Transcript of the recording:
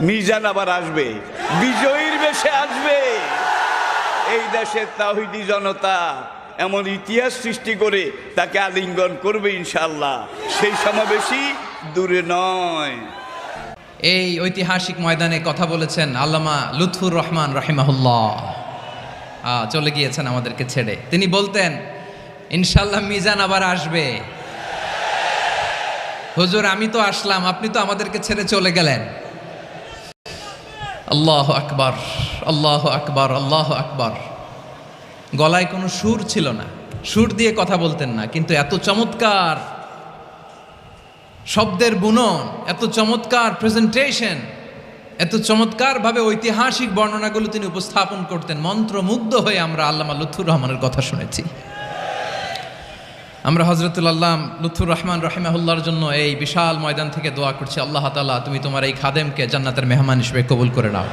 মিজান আবার আসবে, বিজয়ীর বেশে আসবে। এই দেশের তাহিদি জনতা এমন ইতিহাস সৃষ্টি করে তাকে আলিঙ্গন করবে ইনশাল্লাহ সেই সমাবেশই দূরে নয়। এই ঐতিহাসিক ময়দানে কথা বলেছেন আল্লামা লুৎফুর রহমান রাহিমাহুল্লাহ। চলে গিয়েছেন আমাদেরকে ছেড়ে। তিনি বলতেন ইনশাল্লাহ মিজান আবার আসবে। হুজুর, আমি তো আসলাম, আপনি তো আমাদেরকে ছেড়ে চলে গেলেন। আল্লাহ আকবার আল্লাহ আকবার আল্লাহ আকবার। গলায় কোনো সুর ছিল না। সুর দিয়ে কথা বলতেন না, কিন্তু এত চমৎকার শব্দের বুনন, এত চমৎকার প্রেজেন্টেশন এত চমৎকারভাবে ঐতিহাসিক বর্ণনাগুলো তিনি উপস্থাপন করতেন। মন্ত্রমুগ্ধ হয়ে আমরা আল্লামা লুৎফুর রহমানের কথা শুনেছি। আমরা হজরতুল আল্লাহ লুথুর রহমান রহিমাহুল্লার জন্য এই বিশাল ময়দান থেকে দোয়া করছি, আল্লাহ তালা তুমি তোমার এই খাদেমকে জান্নাতের মেহমান হিসেবে কবুল করে নাও।